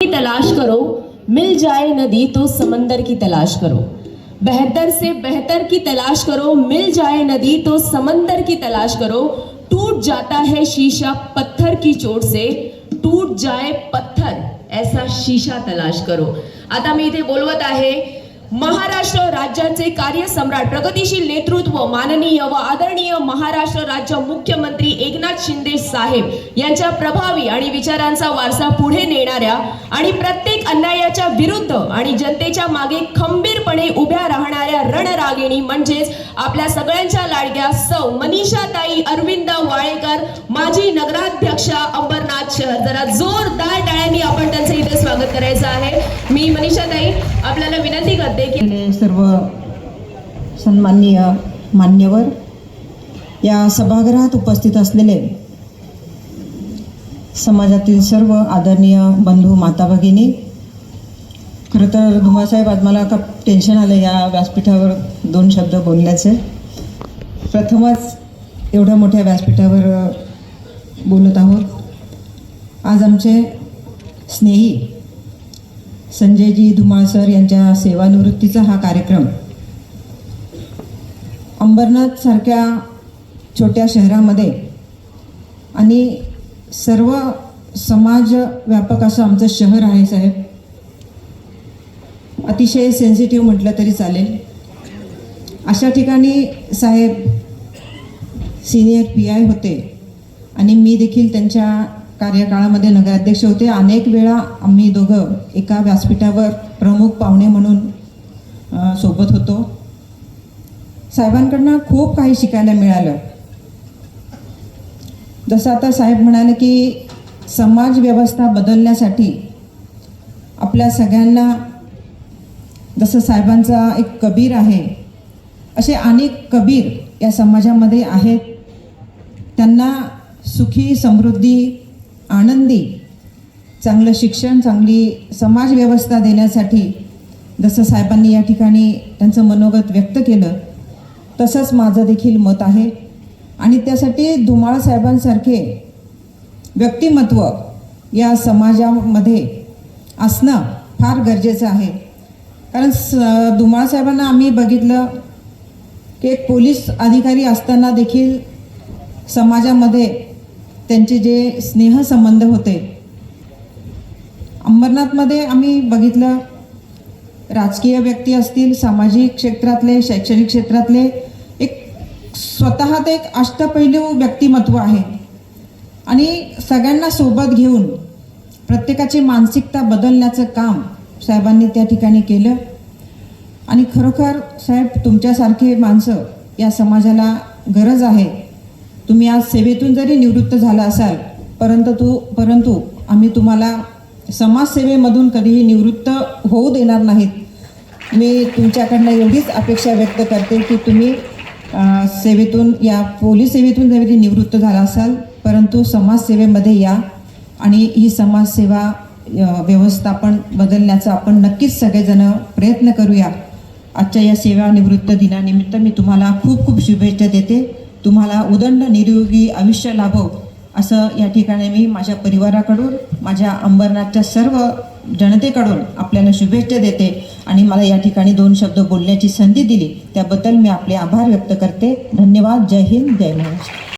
की तलाश करो, मिल जाए नदी तो समंदर की तलाश करो। बेहतर से बेहतर की तलाश करो, मिल जाए नदी तो समंदर की तलाश करो। टूट जाता है शीशा पत्थर की चोट से, टूट जाए पत्थर, ऐसा शीशा तलाश करो। आता मी इथे बोलवत आहे महाराष्ट्र राज्याचे कार्यसम्राट प्रगतीशील नेतृत्व माननीय व आदरणीय महाराष्ट्र राज्य मुख्यमंत्री एकनाथ शिंदे साहेब यांच्या प्रभावी आणि विचारांचा वारसा पुढे नेणाऱ्या आणि प्रत्येक अन्यायाच्या विरुद्ध आणि जनतेच्या मागे खंबीरपणे उभ्या राहणाऱ्या रणरागिणी म्हणजेच आपल्या सगळ्यांच्या लाडक्या सौ मनीषाताई अरविंद वाळेकर माजी नगराध्यक्षा अंबरनाथ शहर. जरा जोरदार आपल्याला विनंती करते की सर्व सन्माननीय मान्यवर या सभागृहात उपस्थित असलेले समाजातील सर्व आदरणीय बंधू माता भगिनी खरं तर धुमासाहेब आज मला का टेन्शन आलं या व्यासपीठावर दोन शब्द बोलण्याचे. प्रथमच एवढ्या मोठ्या व्यासपीठावर बोलत आहोत. आज आमचे स्नेही संजयजी धुमाळ सर यांच्या सेवानिवृत्तीचा हा कार्यक्रम. अंबरनाथ सारख्या छोट्या शहरामध्ये आणि सर्व समाज व्यापक असं आमचं शहर आहे साहेब. अतिशय सेन्सिटिव्ह म्हटलं तरी चालेल. अशा ठिकाणी साहेब सिनियर पी आय होते आणि मी देखील त्यांच्या कार्यकाळामध्ये नगराध्यक्ष होते. अनेक वेळा आम्ही दोघं एका व्यासपीठावर प्रमुख पाहुणे म्हणून सोबत होतो. साहेबांकडनं खूप काही शिकायला मिळालं. जसं आता साहेब म्हणाले की समाज व्यवस्था बदलण्यासाठी आपल्या सगळ्यांना जसं साहेबांचा एक कबीर आहे असे अनेक कबीर या समाजामध्ये आहेत. त्यांना सुखी समृद्धी आनंदी चांगलं शिक्षण चांगली समाज व्यवस्था देण्यासाठी जसं साहेबांनी या ठिकाणी त्यांचं मनोगत व्यक्त केलं. तसंच माझं देखील मत आहे. आणि त्यासाठी धुमाळ साहेबांसारखे व्यक्तिमत्व या समाजामध्ये असणं फार गरजेचं आहे. कारण स धुमाळ साहेबांना आम्ही बघितलं की एक पोलीस अधिकारी असताना देखील समाजामध्ये त्यांचे जे स्नेहसंबंध होते. अंबरनाथमध्ये आम्ही बघितलं राजकीय व्यक्ती असतील सामाजिक क्षेत्रातले शैक्षणिक क्षेत्रातले एक स्वतःत एक अष्टपैलू व्यक्तिमत्व आहे. आणि सगळ्यांना सोबत घेऊन प्रत्येकाची मानसिकता बदलण्याचं काम साहेबांनी त्या ठिकाणी केलं. आणि खरोखर साहेब तुमच्यासारखे माणसं या समाजाला गरज आहे. तुम्ही आज सेवेतून जरी निवृत्त झाला असाल परंतु तू परंतु आम्ही तुम्हाला समाजसेवेमधून कधीही निवृत्त होऊ देणार नाहीत. मी तुमच्याकडनं एवढीच अपेक्षा व्यक्त करते की तुम्ही सेवेतून या पोलीस सेवेतून जरी निवृत्त झाला असाल परंतु समाजसेवेमध्ये या आणि ही समाजसेवा व्यवस्थापन बदलण्याचा आपण नक्कीच सगळेजण प्रयत्न करूया. आजच्या या सेवानिवृत्त दिनानिमित्त मी तुम्हाला खूप खूप शुभेच्छा देते. तुम्हाला उदंड निरोगी आयुष्य लाभो असं या ठिकाणी मी माझ्या परिवाराकडून माझ्या अंबरनाथच्या सर्व जनतेकडून आपल्याला शुभेच्छा देते आणि मला या ठिकाणी दोन शब्द बोलण्याची संधी दिली. त्याबद्दल मी आपले आभार व्यक्त करते. धन्यवाद. जय हिंद. जय महाराष्ट्र.